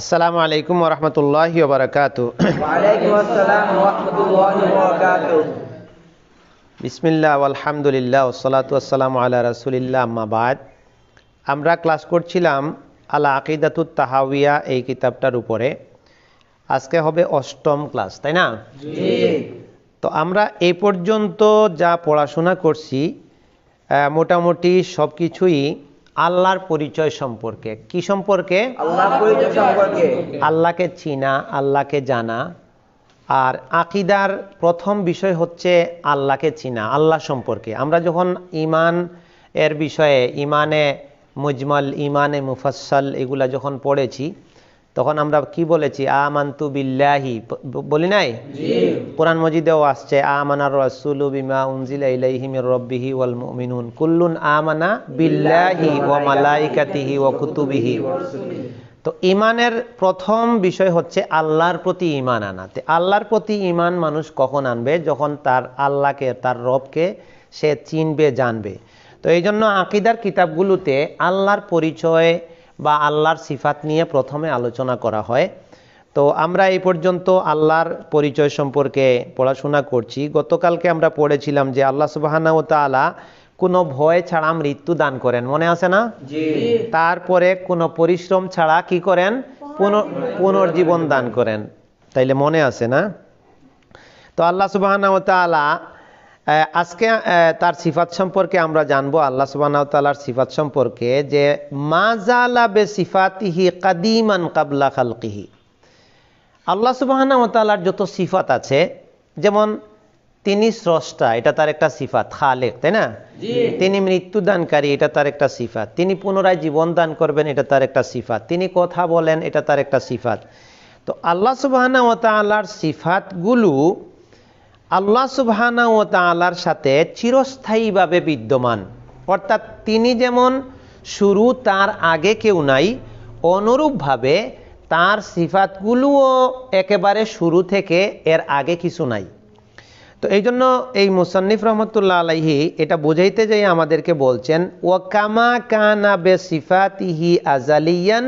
আসসালামু আলাইকুম ওরহমতুল্লাহ বিসমিল্লা আলহামদুলিল্লাহ ওসলাতু আসসালামু আলা রাসুলিল্লাহ আম্মাবাদ আমরা ক্লাস করছিলাম আলা আকিদাতুত তাহাউিয়া এই কিতাবটার উপরে। আজকে হবে অষ্টম ক্লাস তাই না? তো আমরা এই পর্যন্ত যা পড়াশোনা করছি মোটামুটি সব কিছুই আল্লাহর পরিচয় সম্পর্কে। কি সম্পর্কে? আল্লাহ পরিচয় সম্পর্কে। আল্লাহকে চিনা আল্লাহকে জানা। আর আকিদার প্রথম বিষয় হচ্ছে আল্লাহকে চিনা আল্লাহ সম্পর্কে। আমরা যখন ইমান এর বিষয়ে ইমানে মুজমাল ইমানে মুফাসল এগুলা যখন পড়েছি তখন আমরা কি বলেছি? আমান্তু বিল্লাহি। বলি নাই? কোরআন মজিদেও আসছে আমানার রাসূলু বিমা উনজিলা ইলাইহি মির রাব্বিহি ওয়াল মুমিনুন। কুল্লুন আমানা বিল্লাহি ওয়া মালাইকাতিহি ওয়া কুতুবিহি। তো ইমানের প্রথম বিষয় হচ্ছে আল্লাহর প্রতি ইমান আনা। আল্লাহর প্রতি ইমান মানুষ কখন আনবে? যখন তার আল্লাহকে তার রবকে সে চিনবে জানবে। তো এই জন্য আকিদার কিতাবগুলোতে আল্লাহর পরিচয় বা আল্লাহর সিফাত নিয়ে প্রথমে আলোচনা করা হয়। তো আমরা এই পর্যন্ত আল্লাহর পরিচয় সম্পর্কে পড়াশোনা করছি। গতকালকে আমরা পড়েছিলাম যে আল্লাহ সুবাহানা ও তালা কোনো ভয় ছাড়া মৃত্যু দান করেন। মনে আছে না? তারপরে কোনো পরিশ্রম ছাড়া কি করেন? পুন- পুনর্জীবন দান করেন। তাইলে মনে আছে না? তো আল্লাহ সুবাহানা ও তালা আজকে তার সিফাত সম্পর্কে আমরা জানব আল্লাহ তালার সিফাত সম্পর্কে যে মাজালা বে সিফাতিহি কাদিমান কাবলা খালকিহি। আল্লাহ সুবাহানা তালার যত সিফাত আছে যেমন তিনি স্রষ্টা এটা তার একটা সিফাত খালেক তাই না? তিনি মৃত্যুদানকারী এটা তার একটা সিফাত। তিনি পুনরায় জীবন দান করবেন এটা তার একটা সিফাত। তিনি কথা বলেন এটা তার একটা সিফাত। তো আল্লাহ তালার সিফাতগুলো আল্লাহ সুবাহানা ও তালার সাথে চিরস্থায়ীভাবে বিদ্যমান। অর্থাৎ তিনি যেমন শুরু, তার আগে কেউ নাই, অনুরূপভাবে তার সিফাতগুলোও একেবারে শুরু থেকে এর আগে কিছু নাই। তো এই জন্য এই মুসান্নিফ রহমতুল্লাহ আলাইহি এটা বুঝাইতে যাই আমাদেরকে বলছেন ও কামা কানা বে সিফাতিহি আজালিয়ান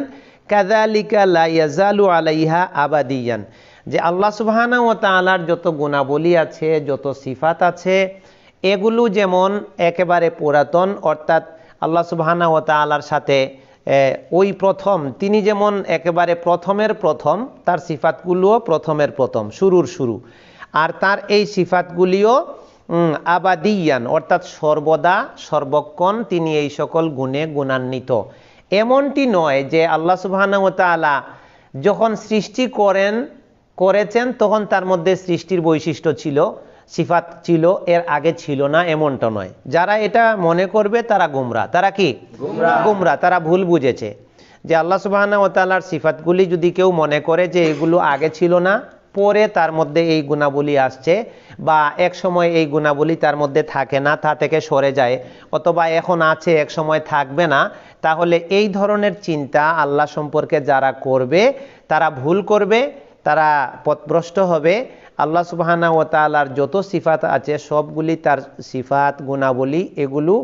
কাদালিকা লাইয়াজালু আলাইহা আবাদিয়ান। যে আল্লাহ সুবহানাহু ওয়া তাআলার যত গুণাবলী আছে, যত সিফাত আছে, এগুলো যেমন একেবারে পুরাতন, অর্থাৎ আল্লাহ সুবহানাহু ওয়া তাআলার সাথে ওই প্রথম, তিনি যেমন একেবারে প্রথমের প্রথম, তার সিফাতগুলোও প্রথমের প্রথম, শুরুর শুরু। আর তার এই সিফাতগুলিও আবাদিয়ান, অর্থাৎ সর্বদা সর্বক্ষণ তিনি এই সকল গুণে গুণান্বিত। এমনটি নয় যে আল্লাহ সুবহানাহু ওয়া তাআলা যখন সৃষ্টি করেন করেছেন তখন তার মধ্যে সৃষ্টির বৈশিষ্ট্য ছিল সিফাত ছিল এর আগে ছিল না এমনটা নয়। যারা এটা মনে করবে তারা গুমরা। তারা কি। গুমরা। তারা ভুল বুঝেছে। যে আল্লাহ সুবহানাহু ওয়া তাআলার সিফাতগুলি যদি কেউ মনে করে যে এগুলো আগে ছিল না পরে তার মধ্যে এই গুণাবলী আসছে বা এক সময় এই গুণাবলী তার মধ্যে থাকে না তা থেকে সরে যায় অথবা এখন আছে এক সময় থাকবে না তাহলে এই ধরনের চিন্তা আল্লাহ সম্পর্কে যারা করবে তারা ভুল করবে তারা পথভ্রষ্ট হবে। আল্লাহ সুবাহানা ও তালার যত সিফাত আছে সবগুলি তার সিফাত গুণাবলী এগুলো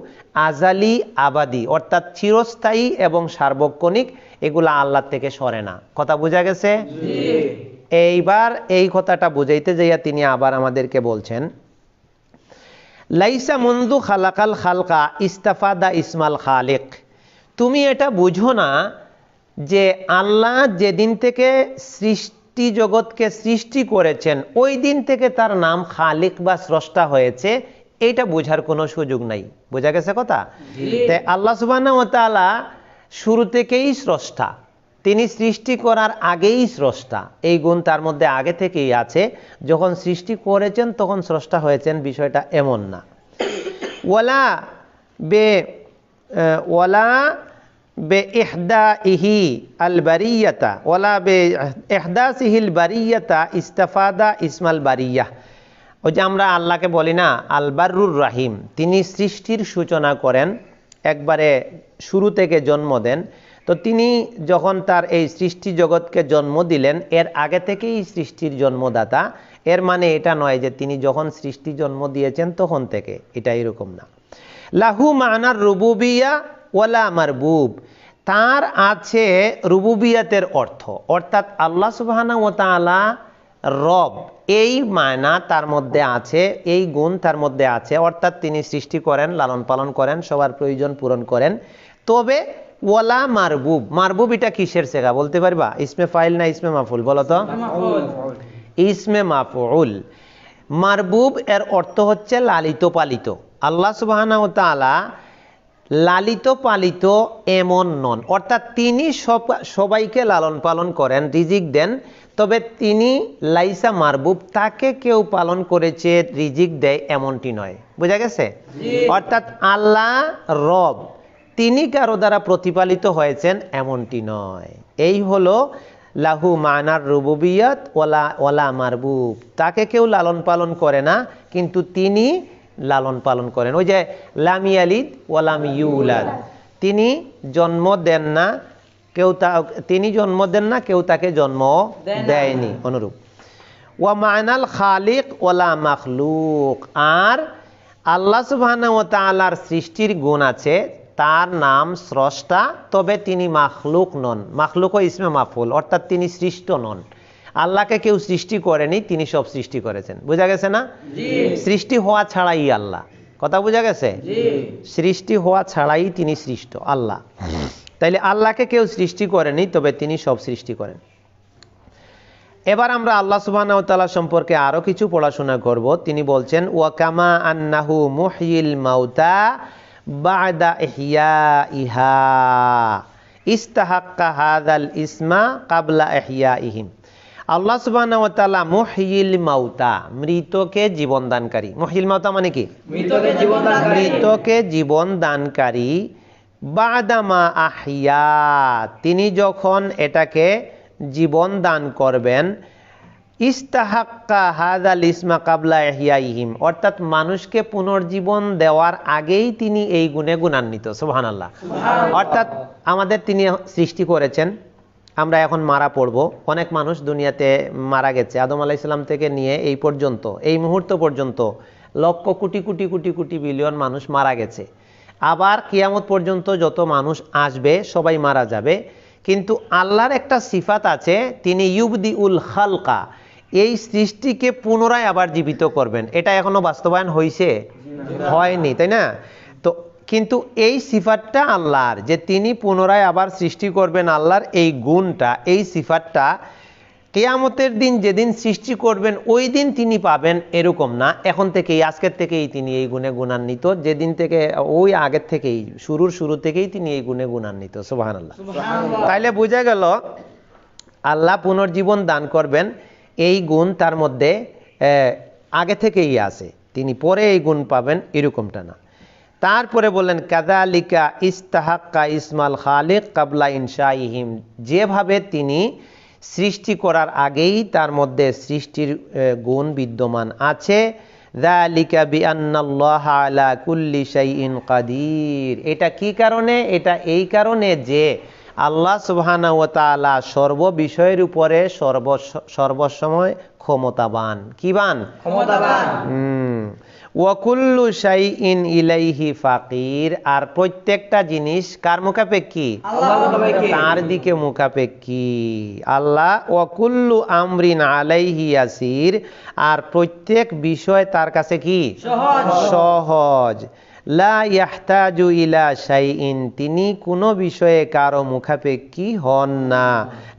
আজালি আবাদি অর্থাৎ চিরস্থায়ী এবং সার্বক্ষণিক এগুলো আল্লাহ থেকে সরে না। কথা বোঝা গেছে? এইবার এই কথাটা বুঝাইতে যাইয়া তিনি আবার আমাদেরকে বলছেন লাইসা মুন্দু খালাকাল খালকা ইস্তাফাদা ইসমাল খালেক। তুমি এটা বুঝো না যে আল্লাহ যেদিন থেকে সৃষ্টি জগৎকে সৃষ্টি করেছেন। ওই দিন থেকে তার নাম খালিক বা স্রষ্টা হয়েছে। এইটা বোঝার কোনো সুযোগ নাই। বোঝা গেছে কথা? তাই আল্লাহ তাআলা শুরু থেকেই স্রষ্টা। তিনি সৃষ্টি করার আগেই স্রষ্টা। এই গুণ তার মধ্যে আগে থেকেই আছে। যখন সৃষ্টি করেছেন তখন স্রষ্টা হয়েছেন। বিষয়টা এমন না। ওয়ালা বে ওয়ালা বে ইহদা ইহি আল বারিয়াতা ওয়ালা বে ইহদা সিহিল বারিয়াতা ইস্তাফাদা ইসমাল বারিয়া ওই যে আমরা আল্লাহকে বলি না আলবারুর রাহিম। তিনি সৃষ্টির সূচনা করেন, একবারে শুরু থেকে জন্ম দেন। তো তিনি যখন তার এই সৃষ্টি জগৎকে জন্ম দিলেন, এর আগে থেকেই সৃষ্টির জন্মদাতা। এর মানে এটা নয় যে তিনি যখন সৃষ্টি জন্ম দিয়েছেন তখন থেকে, এটা এরকম না। লাহু মানার রুবুবিয়া ওয়ালা মারবুব তার আছে রুবুবিয়াতের অর্থ। অর্থাৎ আল্লাহ সুবাহানা ও তাআলা রব এই মায়না তার মধ্যে আছে এই গুণ তার মধ্যে আছে। অর্থাৎ তিনি সৃষ্টি করেন লালন পালন করেন সবার প্রয়োজন পূরণ করেন। তবে ওয়ালা মারবুব মারবুব এটা কিসের সেগা বলতে পারবা? ইসমে ফাইল না ইসমে মাফুল? বলো তো। ইসমে মাফুল। মারবুব এর অর্থ হচ্ছে লালিত পালিত। আল্লাহ সুবাহানা ও তাআলা লালিত পালিত এমন নন। অর্থাৎ তিনি সব সবাইকে লালন পালন করেন রিজিক দেন। তবে তিনি লাইসা মারবুব তাকে কেউ পালন করেছে রিজিক দেয় এমনটি নয়। বোঝা গেছে? অর্থাৎ আল্লাহ রব তিনি কারও দ্বারা প্রতিপালিত হয়েছেন এমনটি নয়। এই হলো লাহু মানার রুবুবিয়ত ওলা ওলা মারবুব। তাকে কেউ লালন পালন করে না কিন্তু তিনি লালন পালন করেন। ওই যে লামি আলিদ ওয়ালাম ইউলাদ। তিনি জন্ম দেন না কেউ তা তিনি জন্ম দেন না কেউ তাকে জন্ম দেয়নি। অনুরূপ। ওয়া মায়নাল খালিক ওয়ালা মাখলুক। আর আল্লাহ তাআলার সৃষ্টির গুণ আছে তার নাম স্রষ্টা তবে তিনি মাখলুক নন। মাখলুক ও ইসমে মাফুল অর্থাৎ তিনি সৃষ্ট নন। আল্লাহকে কেউ সৃষ্টি করেনি তিনি সব সৃষ্টি করেছেন। বোঝা গেছে না? সৃষ্টি হওয়া ছাড়াই আল্লাহ। কথা বোঝা গেছে? সৃষ্টি হওয়া ছাড়াই তিনি সৃষ্ট আল্লাহ। তাইলে আল্লাহকে কেউ সৃষ্টি করেনি তবে তিনি সব সৃষ্টি করেন। এবার আমরা আল্লাহ সুবাহ সম্পর্কে আরও কিছু পড়াশোনা করব। তিনি বলছেন ওয়াকামা আন্নাহু মুহিল মাউতা বাদা ইহিয়া ইহা ইস্তাহাক্কা হাদাল ইসমা কাবলা ইহিয়া ইহিম আল্লাহ সুবাহ মুহিল মাউতা মৃতকে জীবন দানকারী। মহিল মাউতা মানে কি? মৃতকে জীবন দানকারী। বাদামা আহিয়া তিনি যখন এটাকে জীবন দান করবেন ইস্তাহাক্কা হাদাল ইসমা কাবলা ইহিম অর্থাৎ মানুষকে পুনর্জীবন দেওয়ার আগেই তিনি এই গুণে গুণান্বিত সুবহান আল্লাহ অর্থাৎ আমাদের তিনি সৃষ্টি করেছেন আমরা এখন মারা পড়ব। অনেক মানুষ দুনিয়াতে মারা গেছে। আদম আলাইসাল্লাম থেকে নিয়ে এই পর্যন্ত এই মুহূর্ত পর্যন্ত লক্ষ কোটি কোটি কোটি কোটি বিলিয়ন মানুষ মারা গেছে। আবার কিয়ামত পর্যন্ত যত মানুষ আসবে সবাই মারা যাবে। কিন্তু আল্লাহর একটা সিফাত আছে তিনি ইউবদি উল হালকা এই সৃষ্টিকে পুনরায় আবার জীবিত করবেন। এটা এখনও বাস্তবায়ন হয়েছে হয়নি তাই না? কিন্তু এই সিফাতটা আল্লাহর যে তিনি পুনরায় আবার সৃষ্টি করবেন আল্লাহর এই গুণটা এই সিফাতটা কেয়ামতের দিন যেদিন সৃষ্টি করবেন ওই দিন তিনি পাবেন এরকম না। এখন থেকেই আজকের থেকেই তিনি এই গুণে গুণান্বিত। যেদিন থেকে ওই আগের থেকেই শুরুর শুরু থেকেই তিনি এই গুণে গুণান্বিত। সুবাহান আল্লাহ তাইলে বোঝা গেল আল্লাহ পুনর্জীবন দান করবেন এই গুণ তার মধ্যে আগে থেকেই আছে। তিনি পরে এই গুণ পাবেন এরকমটা না। তারপরে বললেন কাদালিকা ইস্তাহাক্কা ইসমাল খালিক কাবলা ইনশাইহিম। যেভাবে তিনি সৃষ্টি করার আগেই তার মধ্যে সৃষ্টির গুণ বিদ্যমান আছে। দালিকা আলা কুল্লি কাদির। এটা কি কারণে? এটা এই কারণে যে আল্লাহ সুবহানা ওয়া তাআলা সর্ববিষয়ের উপরে সর্ব সর্বসময় ক্ষমতাবান। কি বান? ক্ষমতাবান। হুম। ওয়াকুল্লু শাইইন ইলাইহি ফাকির আর প্রত্যেকটা জিনিস কার মুখাপেক্ষি? তার দিকে মুখাপেক্ষি। আল্লাহ ওয়াকুল্লু আমরিন আলাইহি আসির আর প্রত্যেক বিষয় তার কাছে কি? সহজ। সহজ। ইলা তিনি কোনো বিষয়ে কারও মুখাপেক্ষী হন না।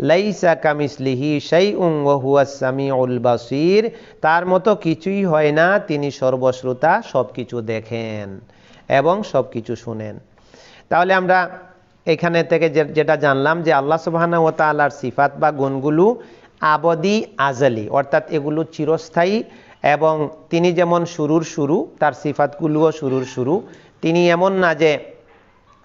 লাইসা কামিসলিহি শাইউন ওয়া হুয়াস সামিউল বাসির, তার মতো কিছুই হয় না, তিনি সর্বশ্রোতা, সবকিছু দেখেন এবং সবকিছু শুনেন। তাহলে আমরা এখানে থেকে যেটা জানলাম যে আল্লাহ সুবহানাহু ওয়া তাআলার সিফাত বা গুণগুলো আবদি, আজালি, অর্থাৎ এগুলো চিরস্থায়ী এবং তিনি যেমন শুরুর শুরু তার সিফাতগুলোও শুরুর শুরু তিনি এমন না যে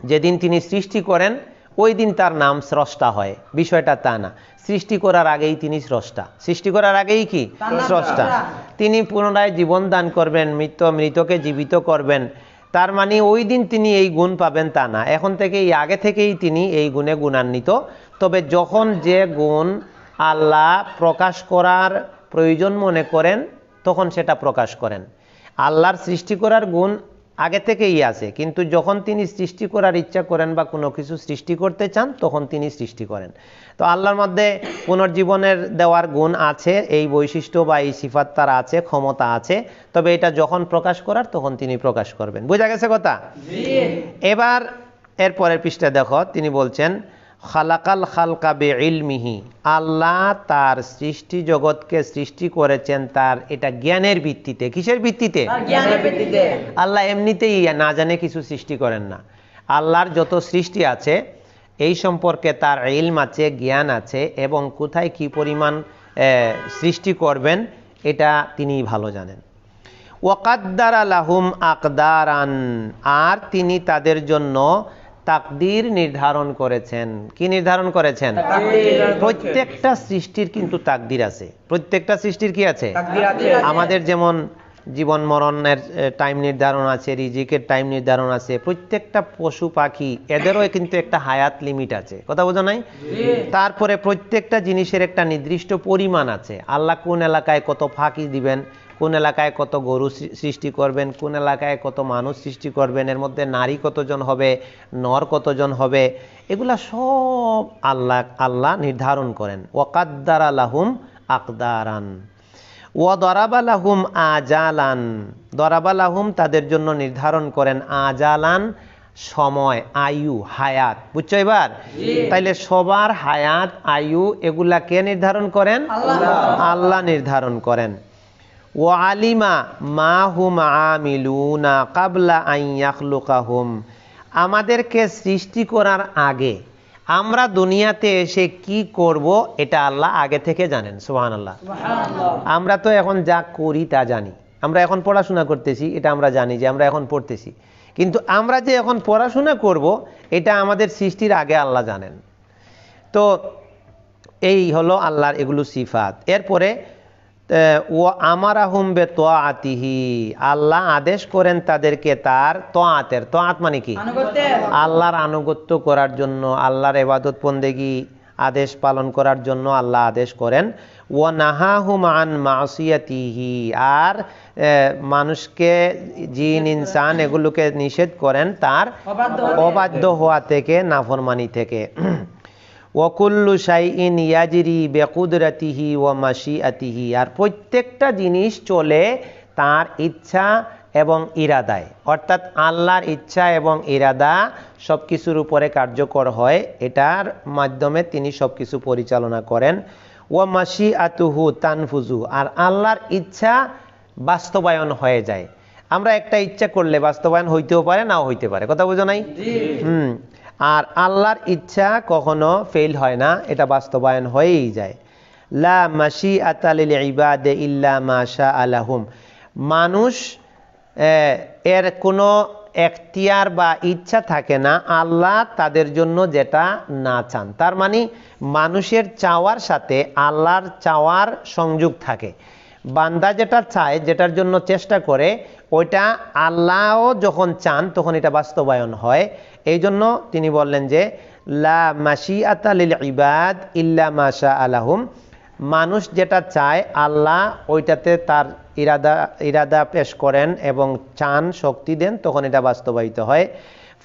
যেদিন তিনি সৃষ্টি করেন ওই দিন তার নাম স্রষ্টা হয়। বিষয়টা তা না। সৃষ্টি করার আগেই তিনি স্রষ্টা। সৃষ্টি করার আগেই কি? স্রষ্টা। তিনি পুনরায় জীবন দান করবেন মৃত মৃতকে জীবিত করবেন। তার মানে ওই দিন তিনি এই গুণ পাবেন তা না। এখন থেকেই আগে থেকেই তিনি এই গুণে গুণান্বিত। তবে যখন যে গুণ আল্লাহ প্রকাশ করার প্রয়োজন মনে করেন তখন সেটা প্রকাশ করেন। আল্লাহর সৃষ্টি করার গুণ আগে থেকেই আছে কিন্তু যখন তিনি সৃষ্টি করার ইচ্ছা করেন বা কোনো কিছু সৃষ্টি করতে চান তখন তিনি সৃষ্টি করেন। তো আল্লাহর মধ্যে পুনর্জীবনের দেওয়ার গুণ আছে এই বৈশিষ্ট্য বা এই সিফাত তার আছে ক্ষমতা আছে। তবে এটা যখন প্রকাশ করার তখন তিনি প্রকাশ করবেন। বোঝা গেছে কথা? এবার এর পরের পৃষ্ঠা দেখো তিনি বলছেন খালাকাল খালকা বে ইলমিহি আল্লাহ তার সৃষ্টি জগৎকে সৃষ্টি করেছেন তার এটা জ্ঞানের ভিত্তিতে। কিসের ভিত্তিতে? আল্লাহ এমনিতেই না জানে কিছু সৃষ্টি করেন না। আল্লাহর যত সৃষ্টি আছে এই সম্পর্কে তার ইলম আছে জ্ঞান আছে এবং কোথায় কি পরিমাণ সৃষ্টি করবেন এটা তিনি ভালো জানেন। ওয়াকাদ্দার আলাহুম আকদারান। আর তিনি তাদের জন্য তাকদির নির্ধারণ করেছেন। কি নির্ধারণ করেছেন? প্রত্যেকটা সৃষ্টির কিন্তু তাকদির আছে। প্রত্যেকটা সৃষ্টির কি আছে? আমাদের যেমন জীবন মরণের টাইম নির্ধারণ আছে রিজিকের টাইম নির্ধারণ আছে প্রত্যেকটা পশু পাখি এদেরও কিন্তু একটা হায়াত লিমিট আছে। কথা বোঝো নাই? তারপরে প্রত্যেকটা জিনিসের একটা নির্দিষ্ট পরিমাণ আছে। আল্লাহ কোন এলাকায় কত ফাঁকি দিবেন কোন এলাকায় কত গরু সৃষ্টি করবেন কোন এলাকায় কত মানুষ সৃষ্টি করবেন এর মধ্যে নারী কতজন হবে নর কতজন হবে এগুলা সব আল্লাহ আল্লাহ নির্ধারণ করেন। ওয়াকাদ্দার আলাহুম আকদারান। ও দরাবালাহুম আজালান। দরাবালাহুম তাদের জন্য নির্ধারণ করেন আজালান সময় আয়ু হায়াত। বুঝছ এবার? তাইলে সবার হায়াত আয়ু এগুলা কে নির্ধারণ করেন? আল্লাহ নির্ধারণ করেন। ও আলিমা মা হুম আমিলুনা কাবলা আইয়াখলুকাহুম আমাদেরকে সৃষ্টি করার আগে আমরা দুনিয়াতে এসে কি করব এটা আল্লাহ আগে থেকে জানেন সুবহান আল্লাহ আমরা তো এখন যা করি তা জানি। আমরা এখন পড়াশোনা করতেছি এটা আমরা জানি যে আমরা এখন পড়তেছি। কিন্তু আমরা যে এখন পড়াশোনা করব এটা আমাদের সৃষ্টির আগে আল্লাহ জানেন। তো এই হলো আল্লাহর এগুলো সিফাত। এরপরে ও আমার আমারা হুমবে আতিহি আল্লাহ আদেশ করেন তাদেরকে তার তোয়াতের। তোয়াত মানে কি? আল্লাহর আনুগত্য করার জন্য আল্লাহর এবাদত বন্দেগি আদেশ পালন করার জন্য আল্লাহ আদেশ করেন ও নাহাহুম আন মাসিয়াতিহি। আর মানুষকে জিন ইনসান এগুলোকে নিষেধ করেন তার অবাধ্য হওয়া থেকে নাফরমানি থেকে। ওকুল্লু শাইইন ইয়াজরি বেকুদরাতিহি ও মাসি আতিহি আর প্রত্যেকটা জিনিস চলে তার ইচ্ছা এবং ইরাদায়। অর্থাৎ আল্লাহর ইচ্ছা এবং ইরাদা সব কিছুর উপরে কার্যকর হয়। এটার মাধ্যমে তিনি সব কিছু পরিচালনা করেন। ও মাসি আতুহু তানফুজু আর আল্লাহর ইচ্ছা বাস্তবায়ন হয়ে যায়। আমরা একটা ইচ্ছা করলে বাস্তবায়ন হইতেও পারে নাও হইতে পারে। কথা বুঝো নাই? হুম। আর আল্লাহর ইচ্ছা কখনো ফেল হয় না, এটা বাস্তবায়ন হয়েই যায়। লা মাসি আতালিল ইবাদে ইল্লা মাশা আলাহুম মানুষ এর কোনো এখতিয়ার বা ইচ্ছা থাকে না, আল্লাহ তাদের জন্য যেটা না চান। তার মানে মানুষের চাওয়ার সাথে আল্লাহর চাওয়ার সংযোগ থাকে। বান্দা যেটা চায়, যেটার জন্য চেষ্টা করে, ওইটা আল্লাহও যখন চান, তখন এটা বাস্তবায়ন হয়। এই জন্য তিনি বললেন যে লা মাসি আতালিল ইবাদ ইল্লা মাশা আলাহুম মানুষ যেটা চায় আল্লাহ ওইটাতে তার ইরাদা ইরাদা পেশ করেন এবং চান শক্তি দেন তখন এটা বাস্তবায়িত হয়।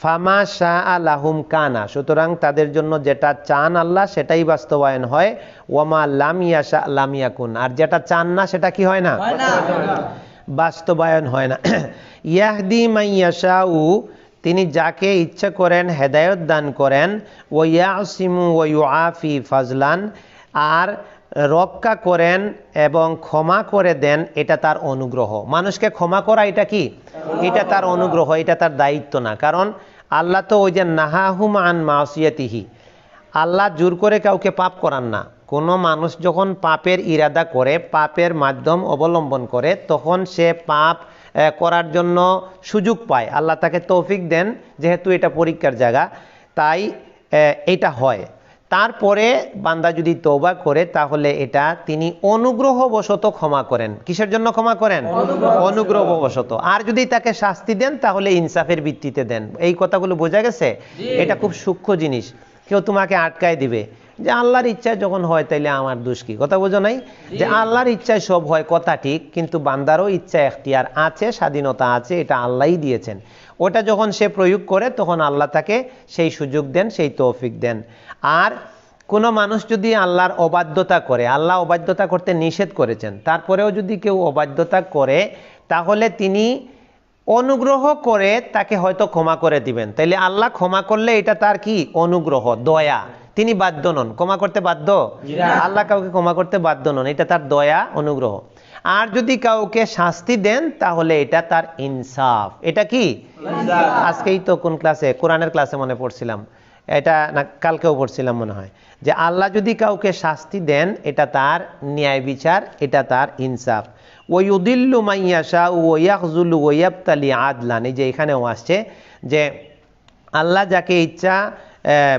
ফামা শাহ আলাহুম কানা। সুতরাং তাদের জন্য যেটা চান আল্লাহ সেটাই বাস্তবায়ন হয়। ওয়ামা লামিয়া শাহ লামিয়াকুন আর যেটা চান না সেটা কি হয় না? বাস্তবায়ন হয় না। ইয়াহদি মাইয়াশাউ তিনি যাকে ইচ্ছা করেন, হেদায়ত দান করেন ও ইয়াসিমু ও ইউআফি ফাজলান, আর রক্ষা করেন এবং ক্ষমা করে দেন, এটা তার অনুগ্রহ। মানুষকে ক্ষমা করা এটা কি? এটা তার অনুগ্রহ, এটা তার দায়িত্ব না। কারণ আল্লাহ তো ওই যে নাহাহুম আন মাসিয়াতিহি, আল্লাহ জোর করে কাউকে পাপ করান না। কোনো মানুষ যখন পাপের ইরাদা করে, পাপের মাধ্যম অবলম্বন করে, তখন সে পাপ করার জন্য সুযোগ পায়। আল্লাহ তাকে তৌফিক দেন যেহেতু এটা পরীক্ষার জায়গা তাই এটা হয়। তারপরে বান্দা যদি তৌবা করে তাহলে এটা তিনি অনুগ্রহবশত ক্ষমা করেন। কিসের জন্য ক্ষমা করেন? অনুগ্রহবশত। আর যদি তাকে শাস্তি দেন তাহলে ইনসাফের ভিত্তিতে দেন। এই কথাগুলো বোঝা গেছে? এটা খুব সূক্ষ্ম জিনিস। কেউ তোমাকে আটকায় দিবে। যে আল্লাহর ইচ্ছায় যখন হয় তাইলে আমার দোষ কি? কথা বোঝো নাই? যে আল্লাহর ইচ্ছায় সব হয় কথা ঠিক কিন্তু বান্দারও ইচ্ছা এখতিয়ার আছে স্বাধীনতা আছে এটা আল্লাহই দিয়েছেন। ওটা যখন সে প্রয়োগ করে তখন আল্লাহ তাকে সেই সুযোগ দেন সেই তৌফিক দেন। আর কোনো মানুষ যদি আল্লাহর অবাধ্যতা করে আল্লাহ অবাধ্যতা করতে নিষেধ করেছেন তারপরেও যদি কেউ অবাধ্যতা করে তাহলে তিনি অনুগ্রহ করে তাকে হয়তো ক্ষমা করে দিবেন। তাইলে আল্লাহ ক্ষমা করলে এটা তার কি? অনুগ্রহ দয়া। তিনি বাধ্য নন। ক্ষমা করতে বাধ্য? আল্লাহ কাউকে ক্ষমা করতে বাধ্য নন। এটা তার দয়া অনুগ্রহ। আর যদি কাউকে শাস্তি দেন তাহলে এটা তার ইনসাফ। এটা কি? আজকেই তো কোন ক্লাসে কোরআনের ক্লাসে মনে পড়ছিলাম। এটা না কালকেও পড়ছিলাম মনে হয়। যে আল্লাহ যদি কাউকে শাস্তি দেন এটা তার ন্যায় বিচার এটা তার ইনসাফ। ওয়ুদিল্লু মাইয়াশা ওয়াকজুলু ওয়াবতালি আদলান। এই যে এখানেও আসছে যে আল্লাহ যাকে ইচ্ছা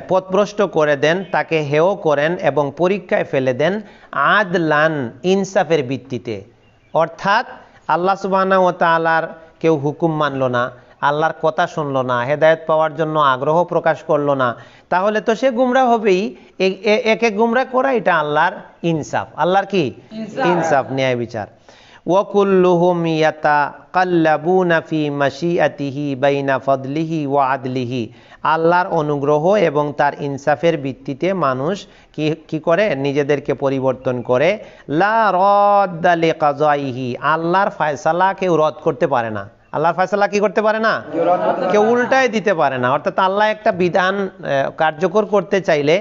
পথভ্রষ্ট করে দেন তাকে হেয় করেন এবং পরীক্ষায় ফেলে দেন আদলান ইনসাফের ভিত্তিতে। অর্থাৎ আল্লাহ সুবাহানা ও তালার কেউ হুকুম মানল না আল্লাহর কথা শুনলো না হেদায়ত পাওয়ার জন্য আগ্রহ প্রকাশ করল না। তাহলে তো সে গুমরা হবেই। একে গুমরা করা এটা আল্লাহর ইনসাফ। আল্লাহর কি? ইনসাফ ন্যায় বিচার। ওয়াকুল্লুহুম ইয়াতাকাল্লাবুনা ফি মাশিআতিহি বাইনা ফাদলিহি আদলিহি। আল্লাহর অনুগ্রহ এবং তার ইনসাফের ভিত্তিতে মানুষ কি কি করে? নিজেদেরকে পরিবর্তন করে। লা রদ্দা লিকাযাইহি। আল্লাহর ফয়সালা কেউ রদ করতে পারে না। আল্লাহর ফয়সালা কি করতে পারে না? কেউ উল্টায় দিতে পারে না। অর্থাৎ আল্লাহ একটা বিধান কার্যকর করতে চাইলে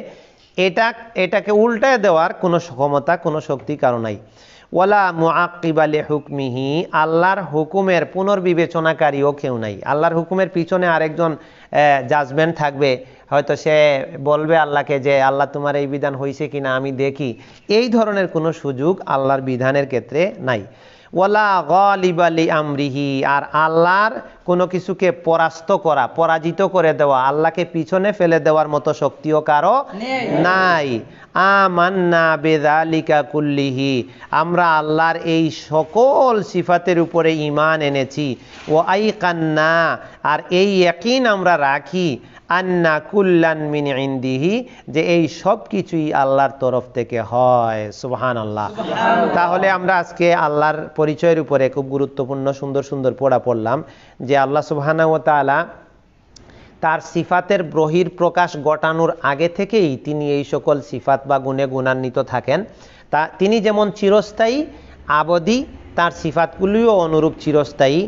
এটা, এটাকে উল্টায় দেওয়ার কোনো ক্ষমতা, কোনো শক্তি কারও নাই। ওয়ালা মুআক্কিবালি হুকমিহি আল্লাহর হুকুমের পুনর্বিবেচনাকারীও কেউ নাই। আল্লাহর হুকুমের পিছনে আরেকজন জাজমেন্ট থাকবে। হয়তো সে বলবে আল্লাহকে যে, আল্লাহ, তোমার এই বিধান হয়েছে কিনা? আমি দেখি। এই ধরনের কোনো সুযোগ আল্লাহর বিধানের ক্ষেত্রে নাই। ওয়ালা গলিবালি আমরিহি আর আল্লাহর কোনো কিছুকে পরাস্ত করা পরাজিত করে দেওয়া আল্লাহকে পিছনে ফেলে দেওয়ার মতো শক্তিও কারও নাই। আমান্না বেদালিকা কুল্লিহি আমরা আল্লাহর এই সকল সিফাতের উপরে ইমান এনেছি। ও আই কান্না আর এই একই আমরা রাখি। আন্না কুল্লান মিন ইন্দিহি যে এই সব কিছুই আল্লাহর তরফ থেকে হয়। সুবহান আল্লাহ তাহলে আমরা আজকে আল্লাহর পরিচয়ের উপরে খুব গুরুত্বপূর্ণ সুন্দর সুন্দর পড়া পড়লাম যে আল্লাহ সুবহানাহু ওয়া তাআলা তার সিফাতের ব্রহির প্রকাশ ঘটানোর আগে থেকেই তিনি এই সকল সিফাত বা গুণে গুণান্বিত থাকেন। তা তিনি যেমন চিরস্থায়ী আবদি তার সিফাতগুলিও অনুরূপ চিরস্থায়ী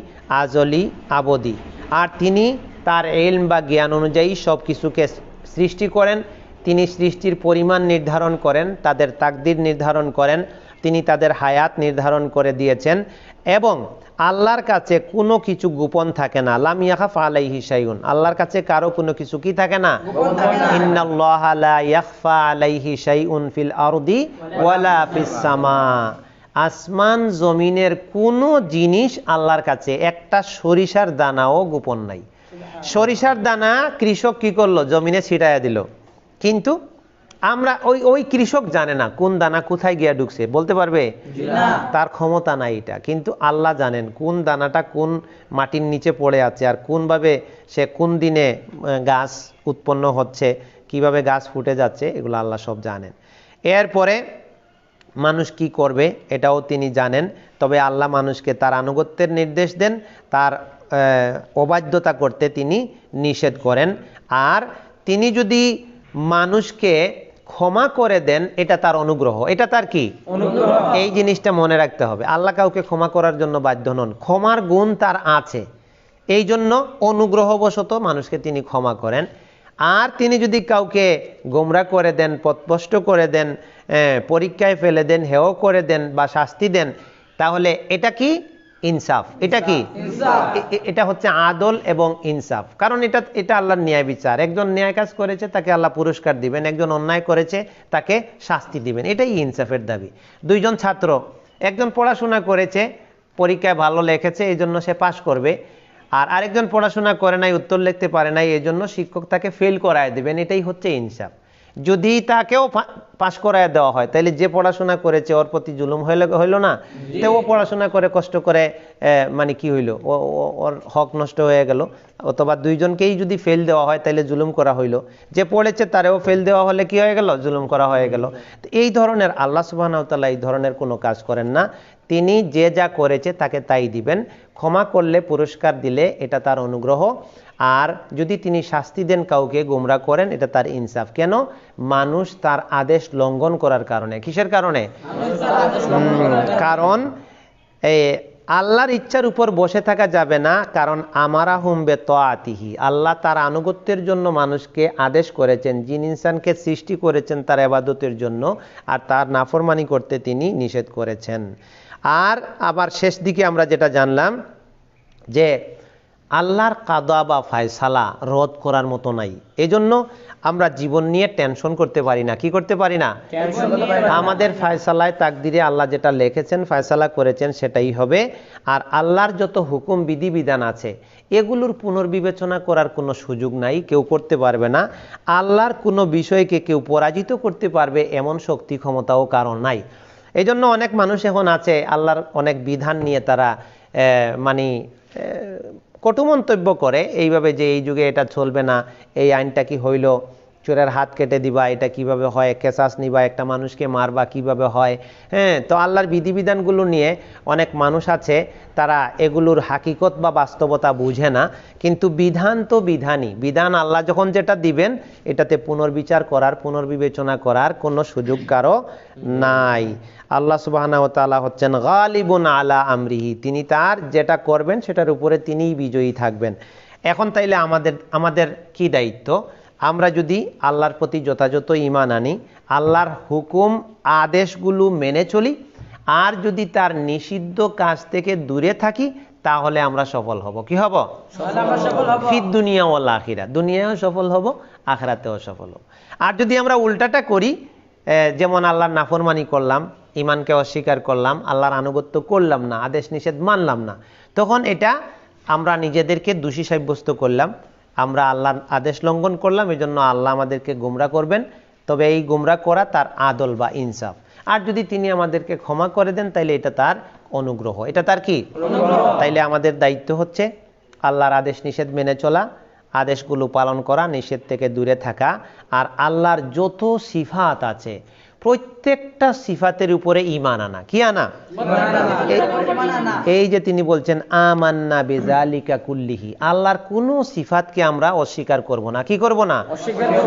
আজলি আবদি। আর তিনি তার এলম বা জ্ঞান অনুযায়ী সব কিছুকে সৃষ্টি করেন তিনি সৃষ্টির পরিমাণ নির্ধারণ করেন তাদের তাকদির নির্ধারণ করেন তিনি তাদের হায়াত নির্ধারণ করে দিয়েছেন এবং আল্লাহর কাছে কোনো কিছু গোপন থাকে না। লাম ইয়াখাফ আলাইহি শাইউন। আল্লাহর কাছে কারও কোনো কিছু কি থাকে না। ইন্নাল্লাহা লা ইয়াখফা আলাইহি শাইউন ফিল আরদি ওয়ালা ফিস সামা। আসমান জমিনের কোনো জিনিস আল্লাহর কাছে একটা সরিষার দানাও গোপন নাই। সরিষার দানা কৃষক কি করল? জমিনে ছিটাইয়া দিল। কিন্তু আমরা ওই ওই কৃষক জানে না কোন দানা কোথায় গিয়া ঢুকছে। বলতে পারবে? তার ক্ষমতা নাই এটা। কিন্তু আল্লাহ জানেন কোন দানাটা কোন মাটির নিচে পড়ে আছে আর কোনভাবে সে কোন দিনে গাছ উৎপন্ন হচ্ছে কীভাবে গাছ ফুটে যাচ্ছে এগুলো আল্লাহ সব জানেন। এরপরে মানুষ কি করবে? এটাও তিনি জানেন। তবে আল্লাহ মানুষকে তার আনুগত্যের নির্দেশ দেন তার অবাধ্যতা করতে তিনি নিষেধ করেন। আর তিনি যদি মানুষকে ক্ষমা করে দেন এটা তার অনুগ্রহ। এটা তার কি? অনুগ্রহ। এই জিনিসটা মনে রাখতে হবে। আল্লাহ কাউকে ক্ষমা করার জন্য বাধ্য নন। ক্ষমার গুণ তার আছে। এই জন্য অনুগ্রহবশত মানুষকে তিনি ক্ষমা করেন। আর তিনি যদি কাউকে গোমরা করে দেন পথভ্রষ্ট করে দেন পরীক্ষায় ফেলে দেন হেয় করে দেন বা শাস্তি দেন তাহলে এটা কি? ইনসাফ। এটা কি? এটা হচ্ছে আদল এবং ইনসাফ। কারণ এটা এটা আল্লাহর ন্যায় বিচার। একজন ন্যায় কাজ করেছে তাকে আল্লাহ পুরস্কার দিবেন। একজন অন্যায় করেছে তাকে শাস্তি দিবেন। এটাই ইনসাফের দাবি। দুইজন ছাত্র একজন পড়াশোনা করেছে পরীক্ষায় ভালো লেখেছে এই জন্য সে পাশ করবে। আর আরেকজন পড়াশোনা করে নাই উত্তর লিখতে পারে নাই এই জন্য শিক্ষক তাকে ফেল করায় দেবেন। এটাই হচ্ছে ইনসাফ। যদি তাকেও পাশ করায় দেওয়া হয়। তাইলে যে পড়াশোনা করেছে ওর প্রতি জুলুম হইলে হইল না? তো ও পড়াশোনা করে কষ্ট করে মানে কি হইল? ওর হক নষ্ট হয়ে গেল। অথবা দুইজনকেই যদি ফেল দেওয়া হয় তাহলে জুলুম করা হইল। যে পড়েছে তারেও ফেল দেওয়া হলে কি হয়ে গেল? জুলুম করা হয়ে গেল। এই ধরনের আল্লাহ সুবাহতাল্লাহ এই ধরনের কোনো কাজ করেন না। তিনি যে যা করেছে তাকে তাই দিবেন। ক্ষমা করলে পুরস্কার দিলে এটা তার অনুগ্রহ। আর যদি তিনি শাস্তি দেন কাউকে গুমরা করেন এটা তার ইনসাফ। কেন? মানুষ তার আদেশ লঙ্ঘন করার কারণে। কিসের কারণে? কারণ এ, আল্লাহর ইচ্ছার উপর বসে থাকা যাবে না কারণ আমারা হুমবে তো আতিহি আল্লাহ তার আনুগত্যের জন্য মানুষকে আদেশ করেছেন জিন ইনসানকে সৃষ্টি করেছেন তার আবাদতের জন্য আর তার নাফরমানি করতে তিনি নিষেধ করেছেন। আর আবার শেষ দিকে আমরা যেটা জানলাম যে আল্লাহর কাদা বা ফায়সালা রদ করার মতো নাই। এজন্য আমরা জীবন নিয়ে টেনশন করতে পারি না। কি করতে পারি না। আমাদের ফায়সালায় তাকদিরে আল্লাহ যেটা লিখেছেন ফায়সালা করেছেন সেটাই হবে। আর আল্লাহর যত হুকুম বিধিবিধান আছে এগুলোর পুনর্বিবেচনা করার কোনো সুযোগ নাই কেউ করতে পারবে না। আল্লাহর কোনো বিষয়কে কেউ পরাজিত করতে পারবে এমন শক্তি ক্ষমতাও কারণ নাই। এই জন্য অনেক মানুষ এখন আছে আল্লাহর অনেক বিধান নিয়ে তারা আহ, মানে কটু মন্তব্য করে এইভাবে যে এই যুগে এটা চলবে না এই আইনটা কি হইল? চোরের হাত কেটে দিবা, এটা কীভাবে হয়, কেসাস নিবা, একটা মানুষকে মারবা কীভাবে হয় হ্যাঁ? তো আল্লাহর বিধিবিধানগুলো নিয়ে অনেক মানুষ আছে, তারা এগুলোর হাকিকত বা বাস্তবতা বুঝে না, কিন্তু বিধান তো বিধানই। বিধান আল্লাহ যখন যেটা দিবেন, এটাতে পুনর্বিচার করার, পুনর্বিবেচনা করার কোনো সুযোগ কারও নাই। আল্লাহ সুবাহানা ও তাআলা হচ্ছেন গালিবুন আলা আমরিহি। তিনি তার যেটা করবেন, সেটার উপরে তিনিই বিজয়ী থাকবেন। এখন তাইলে আমাদের আমাদের কি দায়িত্ব? আমরা যদি আল্লাহর প্রতি যথাযথ ইমান আনি আল্লাহর হুকুম আদেশগুলো মেনে চলি আর যদি তার নিষিদ্ধ কাজ থেকে দূরে থাকি তাহলে আমরা সফল হব। কি হব? ফিদ দুনিয়া ও আখিরা। দুনিয়াও সফল হব আখরাতেও সফল হব। আর যদি আমরা উল্টাটা করি যেমন আল্লাহর নাফরমানি করলাম ইমানকে অস্বীকার করলাম আল্লাহর আনুগত্য করলাম না আদেশ নিষেধ মানলাম না তখন এটা আমরা নিজেদেরকে দোষী সাব্যস্ত করলাম। আমরা আল্লাহর আদেশ লঙ্ঘন করলাম এই জন্য আল্লাহ আমাদেরকে গুমরা করবেন। তবে এই গুমরা করা তার আদল বা ইনসাফ। আর যদি তিনি আমাদেরকে ক্ষমা করে দেন তাইলে এটা তার অনুগ্রহ। এটা তার কি? তাইলে আমাদের দায়িত্ব হচ্ছে আল্লাহর আদেশ নিষেধ মেনে চলা আদেশগুলো পালন করা নিষেধ থেকে দূরে থাকা। আর আল্লাহর যত সিফাত আছে প্রত্যেকটা সিফাতের উপরে ইমান আনা। কি আনা? এই- যে তিনি বলছেন আমান্না বেজালিকা কুল্লিহি। আল্লাহর কোনো সিফাতকে আমরা অস্বীকার করব না। কি করব না।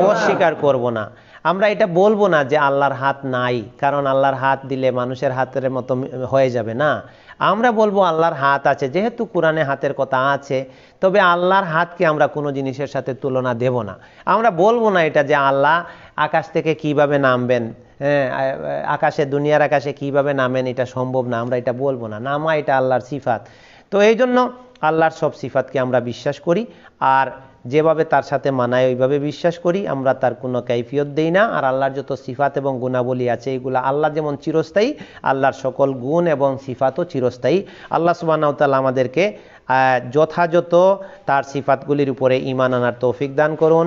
অস্বীকার করব না। আমরা এটা বলব না যে আল্লাহর হাত নাই কারণ আল্লাহর হাত দিলে মানুষের হাতের মতো হয়ে যাবে না। আমরা বলব আল্লাহর হাত আছে যেহেতু কোরআনে হাতের কথা আছে তবে আল্লাহর হাতকে আমরা কোনো জিনিসের সাথে তুলনা দেব না। আমরা বলব না এটা যে আল্লাহ আকাশ থেকে কীভাবে নামবেন। আকাশে, দুনিয়ার আকাশে কীভাবে নামেন এটা সম্ভব না, আমরা এটা বলব না। নামা এটা আল্লাহর সিফাত। তো এই জন্য আল্লাহর সব সিফাতকে আমরা বিশ্বাস করি, আর যেভাবে তার সাথে মানায় ওইভাবে বিশ্বাস করি, আমরা তার কোনো কৈফিয়ত দেই না, আর আল্লাহর যত সিফাত এবং গুণাবলী আছে এইগুলো আল্লাহ যেমন চিরস্থায়ী, আল্লাহর সকল গুণ এবং সিফাতও চিরস্থায়ী। আল্লাহ সুবাহতাল আমাদেরকে যথাযথ তার সিফাতগুলির উপরে ইমান আনার তৌফিক দান করুন।